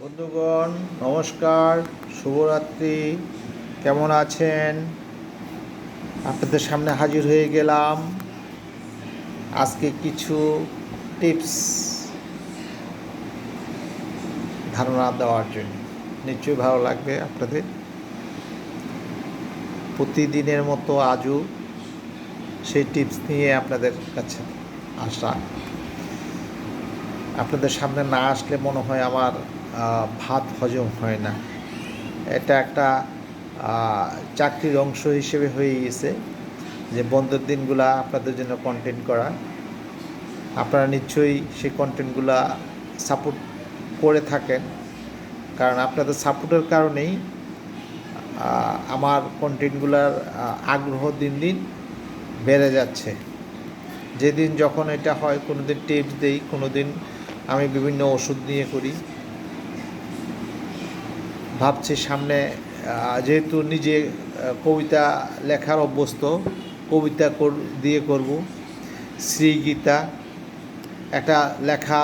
বন্ধুগণ, নমস্কার, শুভরাত্রি, কেমন আছেন? আপনাদের সামনে হাজির হয়ে গেলাম। আজকে কিছু টিপস ধারণা দেওয়ার জন্য। নিশ্চয়ই ভালো লাগবে আপনাদের। প্রতিদিনের মতো আজও সেই টিপস নিয়ে আপনাদের কাছে আসা। আপনাদের সামনে না আসলে মনে হয় আমার ভাত হজম হয় না। এটা একটা চাকরির অংশ হিসেবে হয়ে গেছে যে বন্ধের দিনগুলা আপনাদের জন্য কন্টেন্ট করা। আপনারা নিশ্চয়ই সেই কন্টেন্টগুলা সাপোর্ট করে থাকেন। কারণ আপনাদের সাপোর্টের কারণেই আমার কন্টেন্টগুলার আগ্রহ দিন দিন বেড়ে যাচ্ছে। যেদিন যখন এটা হয় কোনো দিন টিপস দিই কোনো দিন আমি বিভিন্ন ওষুধ নিয়ে করি। ভাবছি সামনে যেহেতু নিজে কবিতা লেখার অভ্যস্ত, কবিতা দিয়ে করব। শ্রীগীতা, একটা লেখা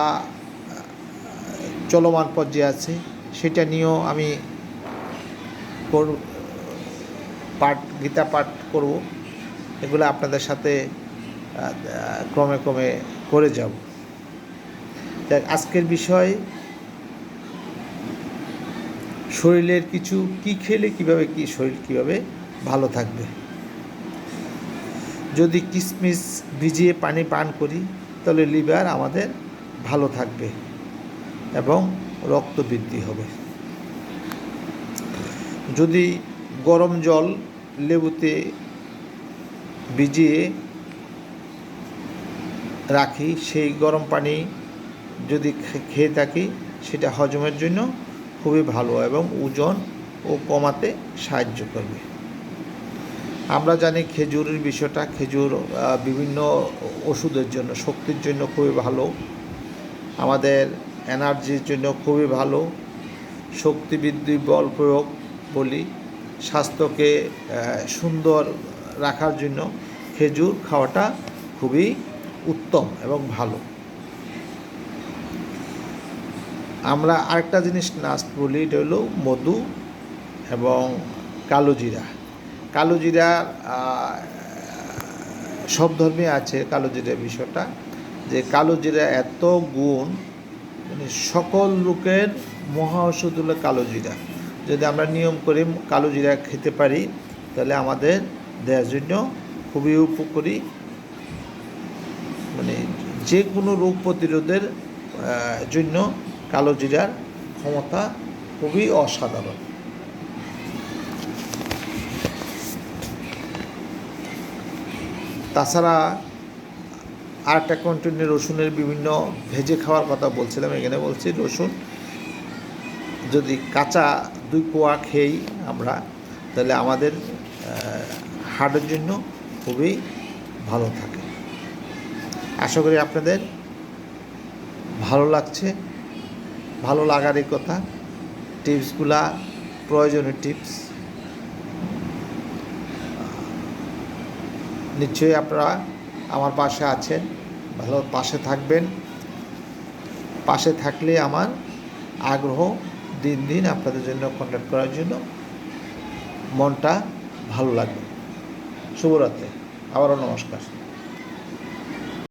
চলমান পর্যায়ে আছে। সেটা নিয়েও আমি পাঠ, গীতা পাঠ করব। এগুলো আপনাদের সাথে ক্রমে ক্রমে করে যাব। আজকের বিষয় শরীরের কিছু কি খেলে কীভাবে কি শরীর কীভাবে ভালো থাকবে? যদি কিশমিশ ভিজিয়ে পানি পান করি, তাহলে লিভার আমাদের ভালো থাকবে এবং রক্ত বৃদ্ধি হবে। যদি গরম জল লেবুতে ভিজিয়ে রাখি, সেই গরম পানি যদি খেয়ে থাকি, সেটা হজমের জন্য খুবই ভালো এবং ওজন ও কমাতে সাহায্য করবে। আমরা জানি খেজুরের বিষয়টা, খেজুর বিভিন্ন ওষুধের জন্য, শক্তির জন্য খুবই ভালো। আমাদের এনার্জির জন্য খুবই ভালো। শক্তি বৃদ্ধি, বল প্রয়োগ বলি, স্বাস্থ্যকে সুন্দর রাখার জন্য খেজুর খাওয়াটা খুবই উত্তম এবং ভালো। আমরা আরেকটা জিনিস নাস্ট বলি, এটা হলো মধু এবং কালো জিরা। কালো জিরা সব ধর্মে আছে কালো জিরা বিষয়টা। যে কালো জিরা এত গুণ মানে সকল লোকের মহা ওষুধ হলো কালো জিরা। যদি আমরা নিয়ম করে কালো জিরা খেতে পারি, তাহলে আমাদের দেহের জন্য খুবই উপকারী। মানে যে কোনো রোগ প্রতিরোধের জন্য কালো জিরার ক্ষমতা খুবই অসাধারণ। তাছাড়া আর একটা কন্টেন্টে রসুনের বিভিন্ন ভেজে খাওয়ার কথা বলছিলাম, এখানে বলছি রসুন যদি কাঁচা দুই কোয়া খেয়েই আমরা, তাহলে আমাদের হার্টের জন্য খুবই ভালো থাকে। আশা করি আপনাদের ভালো লাগছে। ভালো লাগারই কথা। টিপসগুলা প্রয়োজনীয় টিপস। নিশ্চয়ই আপনারা আমার পাশে আছেন, ভালো পাশে থাকবেন। পাশে থাকলে আমার আগ্রহ দিন দিন আপনাদের জন্য কন্ট্যাক্ট করার জন্য মনটা ভালো লাগবে। শুভরাত্রি, আবারও নমস্কার।